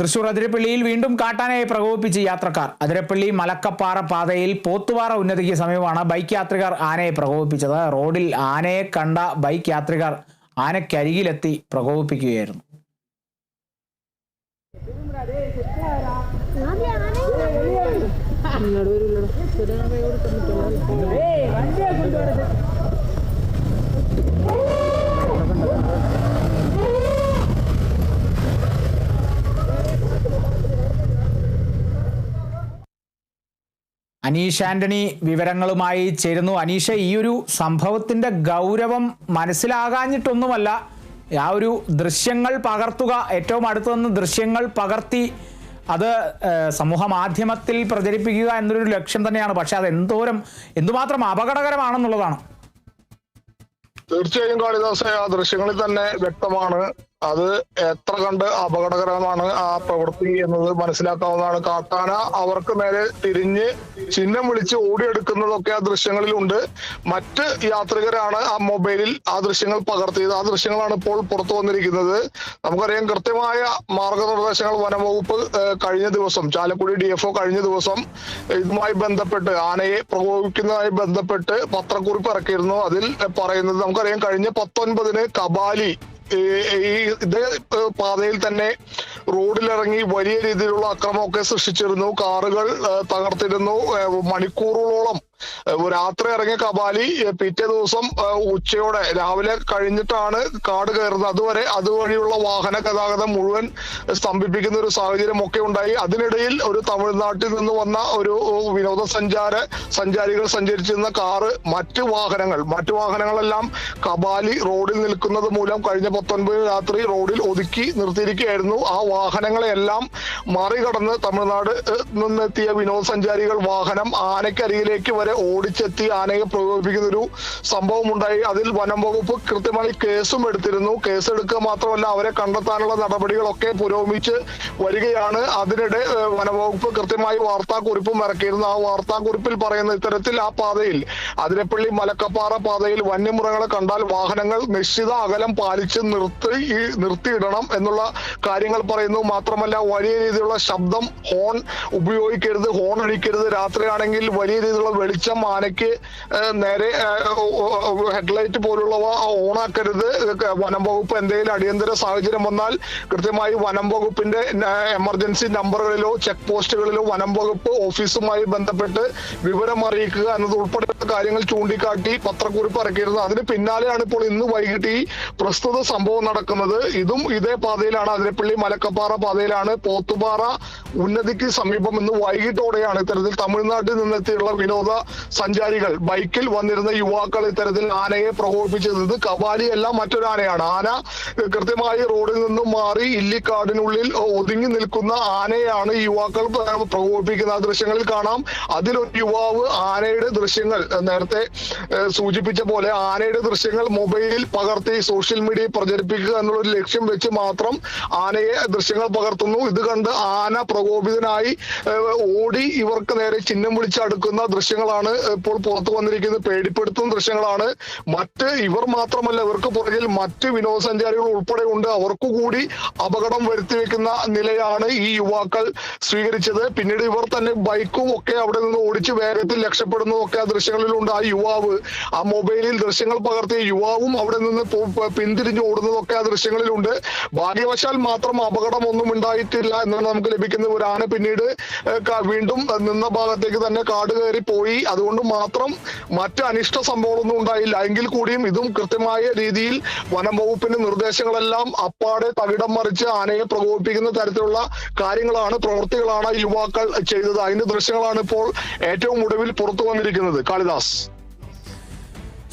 തൃശൂർ അതിരപ്പള്ളിയിൽ വീണ്ടും കാട്ടാനയെ പ്രകോപിപ്പിച്ച് യാത്രക്കാർ. അതിരപ്പള്ളി മലക്കപ്പാറ പാതയിൽ പോത്തുപാറ ഉന്നതിക്ക് സമീപമാണ് ബൈക്ക് യാത്രികർ ആനയെ പ്രകോപിപ്പിച്ചത്. റോഡിൽ ആനയെ കണ്ട ബൈക്ക് യാത്രികർ ആനക്കരികിലെത്തി പ്രകോപിപ്പിക്കുകയായിരുന്നു. അനീഷ് ആന്റണി വിവരങ്ങളുമായി ചേരുന്നു. അനീഷ ഈ ഒരു സംഭവത്തിന്റെ ഗൗരവം മനസ്സിലാകാഞ്ഞിട്ടൊന്നുമല്ല ആ ഒരു ദൃശ്യങ്ങൾ പകർത്തുക ഏറ്റവും അടുത്തു നിന്ന് ദൃശ്യങ്ങൾ പകർത്തി അത് സമൂഹ മാധ്യമത്തിൽ പ്രചരിപ്പിക്കുക എന്നൊരു ലക്ഷ്യം തന്നെയാണ്. പക്ഷെ അത് എന്തോരം എന്തുമാത്രം അപകടകരമാണെന്നുള്ളതാണ്. തീർച്ചയായും കാളിദാസ ആ ദൃശ്യങ്ങളിൽ തന്നെ വ്യക്തമാണ്. അത് എത്ര കണ്ട് അപകടകരമാണ് ആ പ്രവൃത്തി എന്നത് മനസ്സിലാക്കാവുന്നതാണ്. കാട്ടാന അവർക്ക് നേരെ തിരിഞ്ഞ് ചിഹ്നം വിളിച്ച് ഓടിയെടുക്കുന്നതൊക്കെ ആ ദൃശ്യങ്ങളിലുണ്ട്. മറ്റ് യാത്രികരാണ് ആ മൊബൈലിൽ ആ ദൃശ്യങ്ങൾ പകർത്തിയത്. ആ ദൃശ്യങ്ങളാണ് ഇപ്പോൾ പുറത്തു വന്നിരിക്കുന്നത്. നമുക്കറിയാം കൃത്യമായ മാർഗനിർദ്ദേശങ്ങൾ വനംവകുപ്പ് കഴിഞ്ഞ ദിവസം ചാലക്കുടി ഡി എഫ് കഴിഞ്ഞ ദിവസം ഇതുമായി ബന്ധപ്പെട്ട് ആനയെ പ്രകോപിക്കുന്നതുമായി ബന്ധപ്പെട്ട് പത്രക്കുറിപ്പ് ഇറക്കിയിരുന്നു. അതിൽ പറയുന്നത് നമുക്കറിയാം കഴിഞ്ഞ പത്തൊൻപതിന് കബാലി ഈ ഇതേ പാതയിൽ തന്നെ റോഡിലിറങ്ങി വലിയ രീതിയിലുള്ള അക്രമമൊക്കെ സൃഷ്ടിച്ചിരുന്നു. കാറുകൾ തകർത്തിരുന്നു. മണിക്കൂറുകളോളം രാത്രി ഇറങ്ങിയ കപാലി പിറ്റേ ദിവസം ഉച്ചയോടെ രാവിലെ കഴിഞ്ഞിട്ടാണ് കാട് കയറുന്നത്. അതുവരെ അതുവഴിയുള്ള വാഹന ഗതാഗതം മുഴുവൻ സ്തംഭിപ്പിക്കുന്ന ഒരു സാഹചര്യം ഒക്കെ ഉണ്ടായി. അതിനിടയിൽ ഒരു തമിഴ്നാട്ടിൽ നിന്ന് വന്ന ഒരു വിനോദസഞ്ചാര സഞ്ചാരികൾ സഞ്ചരിച്ചിരുന്ന കാറ് മറ്റു വാഹനങ്ങൾ മറ്റു വാഹനങ്ങളെല്ലാം കപാലി റോഡിൽ നിൽക്കുന്നത് മൂലം കഴിഞ്ഞ പത്തൊൻപത് രാത്രി റോഡിൽ ഒതുക്കി നിർത്തിയിരിക്കുകയായിരുന്നു. ആ വാഹനങ്ങളെല്ലാം മറികടന്ന് തമിഴ്നാട് നിന്നെത്തിയ വിനോദസഞ്ചാരികൾ വാഹനം ആനക്കരികിലേക്ക് വരെ ഓടിച്ചെത്തി ആനയെ പ്രകോപിപ്പിക്കുന്ന ഒരു സംഭവം ഉണ്ടായി അതിൽ വനം വകുപ്പ് കൃത്യമായി കേസും എടുത്തിരുന്നു. കേസ് എടുക്കുക മാത്രമല്ല അവരെ കണ്ടെത്താനുള്ള നടപടികളൊക്കെ പുരോഗമിച്ച് വരികയാണ്. അതിനിടെ വനംവകുപ്പ് കൃത്യമായി വാർത്താക്കുറിപ്പും ഇറക്കിയിരുന്നു. ആ വാർത്താക്കുറിപ്പിൽ പറയുന്ന ഇത്തരത്തിൽ ആ പാതയിൽ അതിരപ്പള്ളി മലക്കപ്പാറ പാതയിൽ വന്യമൃഗങ്ങളെ കണ്ടാൽ വാഹനങ്ങൾ നിശ്ചിത അകലം പാലിച്ച് നിർത്തി നിർത്തിയിടണം എന്നുള്ള കാര്യങ്ങൾ പറയുന്നു. മാത്രമല്ല വലിയ രീതിയിലുള്ള ശബ്ദം ഹോൺ ഉപയോഗിക്കരുത് ഹോൺ അടിക്കരുത്. രാത്രിയാണെങ്കിൽ വലിയ രീതിയിലുള്ള വെളിച്ചം ആനയ്ക്ക് മാനയ്ക്ക് നേരെ ഹെഡ്ലൈറ്റ് പോലുള്ളവ ഓണാക്കരുത്. വനം വകുപ്പ് എന്തെങ്കിലും അടിയന്തര സാഹചര്യം വന്നാൽ കൃത്യമായി വനം വകുപ്പിന്റെ എമർജൻസി നമ്പറുകളിലോ ചെക്ക് പോസ്റ്റുകളിലോ വനം വകുപ്പ് ഓഫീസുമായി ബന്ധപ്പെട്ട് വിവരം അറിയിക്കുക എന്നത് ഉൾപ്പെടെയുള്ള കാര്യങ്ങൾ ചൂണ്ടിക്കാട്ടി പത്രക്കുറിപ്പ് ഇറക്കിയിരുന്നു അതിന് പിന്നാലെയാണ് ഇപ്പോൾ ഇന്ന് വൈകിട്ട് ഈ പ്രസ്തുത സംഭവം നടക്കുന്നത്. ഇതും ഇതേ പാതയിലാണ്. അതിരപ്പള്ളി മലക്കപ്പാറ പാതയിലാണ്. പോത്തുപാറ ഉന്നതിക്ക് സമീപം ഇന്ന് വൈകിട്ടോടെയാണ് ഇത്തരത്തിൽ തമിഴ്നാട്ടിൽ നിന്നെത്തിയുള്ള വിനോദ സഞ്ചാരികൾ. ബൈക്കിൽ വന്നിരുന്ന യുവാക്കൾ ഇത്തരത്തിൽ ആനയെ പ്രകോപിപ്പിച്ചത് കവാലി കവാലിയല്ല മറ്റൊരു ആനയാണ്. ആന കൃത്യമായി റോഡിൽ നിന്നും മാറി ഇല്ലിക്കാടിനുള്ളിൽ ഒതുങ്ങി നിൽക്കുന്ന ആനയാണ് യുവാക്കൾ പ്രകോപിപ്പിക്കുന്ന. ദൃശ്യങ്ങളിൽ കാണാം. അതിലൊരു യുവാവ് ആനയുടെ ദൃശ്യങ്ങൾ നേരത്തെ സൂചിപ്പിച്ച പോലെ ആനയുടെ ദൃശ്യങ്ങൾ മൊബൈലിൽ പകർത്തി സോഷ്യൽ മീഡിയയിൽ പ്രചരിപ്പിക്കുക എന്നുള്ള ഒരു ലക്ഷ്യം വെച്ച് മാത്രം ആനയെ ദൃശ്യങ്ങൾ പകർത്തുന്നു. ഇത് കണ്ട് ആന പ്രകോപിതനായി ഓടി ഇവർക്ക് നേരെ ചിഹ്നം വിളിച്ച് അടുക്കുന്ന ദൃശ്യങ്ങളാണ് ഇപ്പോൾ പുറത്തു വന്നിരിക്കുന്ന പേടിപ്പെടുത്തുന്ന ദൃശ്യങ്ങളാണ്. മറ്റ് ഇവർ മാത്രമല്ല ഇവർക്ക് പുറകിൽ മറ്റ് വിനോദസഞ്ചാരികൾ ഉൾപ്പെടെ ഉണ്ട് അവർക്ക് കൂടി അപകടം വരുത്തി വെക്കുന്ന നിലയാണ് ഈ യുവാക്കൾ സ്വീകരിച്ചത്. പിന്നീട് ഇവർ തന്നെ ബൈക്കും ഒക്കെ അവിടെ നിന്ന് ഓടിച്ച് വേഗത്തിൽ രക്ഷപ്പെടുന്നതൊക്കെ ആ ദൃശ്യങ്ങളിലുണ്ട്. ആ യുവാവ് ആ മൊബൈലിൽ ദൃശ്യങ്ങൾ പകർത്തിയ യുവാവും അവിടെ നിന്ന് പിന്തിരിഞ്ഞു ഓടുന്നതൊക്കെ ആ ദൃശ്യങ്ങളിലുണ്ട്. ഭാഗ്യവശാൽ മാത്രം അപകടം ഒന്നും ഉണ്ടായിട്ടില്ല എന്നാണ് നമുക്ക് ലഭിക്കുന്ന ഒരു പിന്നീട് വീണ്ടും നിന്ന ഭാഗത്തേക്ക് തന്നെ കാട് കയറി പോയി. അതുകൊണ്ട് മാത്രം മറ്റ് അനിഷ്ട സംഭവങ്ങളൊന്നും ഉണ്ടായില്ല. എങ്കിൽ കൂടിയും ഇതും കൃത്യമായ രീതിയിൽ വനം വകുപ്പിന്റെ നിർദ്ദേശങ്ങളെല്ലാം അപ്പാടെ തകിടം മറിച്ച് ആനയെ പ്രകോപിപ്പിക്കുന്ന തരത്തിലുള്ള കാര്യങ്ങളാണ് പ്രവൃത്തികളാണ് യുവാക്കൾ ചെയ്തത്. അതിന്റെ ദൃശ്യങ്ങളാണ് ഇപ്പോൾ ഏറ്റവും ഒടുവിൽ പുറത്തു വന്നിരിക്കുന്നത്. കാളിദാസ്.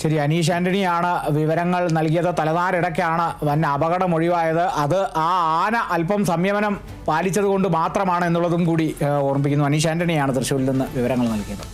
ശരി അനീഷ് ആന്റണിയാണ് വിവരങ്ങൾ നൽകിയത്. തലനാരിടയ്ക്കാണ് വൻ അപകടം ഒഴിവായത്. അത് ആ ആന അല്പം സംയമനം പാലിച്ചത് കൊണ്ട് മാത്രമാണ് എന്നുള്ളതും കൂടി ഓർമ്മിപ്പിക്കുന്നു. അനീഷ് ആന്റണിയാണ് തൃശ്ശൂരിൽ നിന്ന് വിവരങ്ങൾ നൽകിയത്.